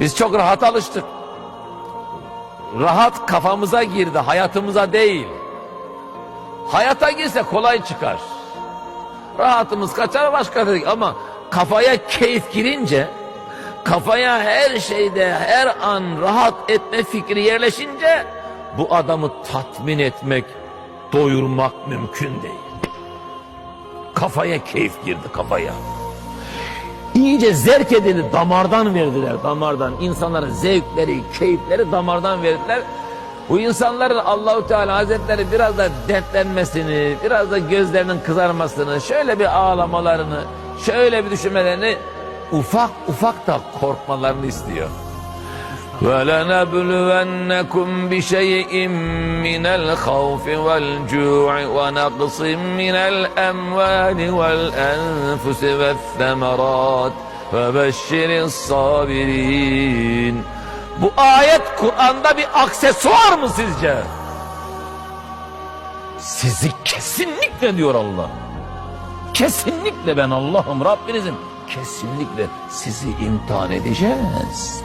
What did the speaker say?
Biz çok rahat alıştık. Rahat kafamıza girdi, hayatımıza değil. Hayata girse kolay çıkar. Rahatımız kaçar başka dedik ama kafaya keyif girince, kafaya her şeyde her an rahat etme fikri yerleşince bu adamı tatmin etmek, doyurmak mümkün değil. Kafaya keyif girdi kafaya. İyice zevk edildi, damardan verdiler, damardan. İnsanların zevkleri, keyifleri damardan verdiler. Bu insanların Allahu Teala Hazretleri biraz da dertlenmesini, biraz da gözlerinin kızarmasını, şöyle bir ağlamalarını, şöyle bir düşünmelerini ufak ufak da korkmalarını istiyor. وَلَنَبْلُوَنَّكُمْ بِشَيْءٍ مِّنَ الْخَوْفِ وَالْجُوعِ وَنَقْصٍ مِّنَ الْأَمْوَالِ وَالْأَنفُسِ وَالثَّمَرَاتِ وَبَشِّرِ الصَّابِرِينَ Bu ayet Kur'an'da bir aksesuar mı sizce? Sizi kesinlikle diyor Allah. Kesinlikle ben Allah'ım Rabbinizim. Kesinlikle sizi imtihan edeceğiz.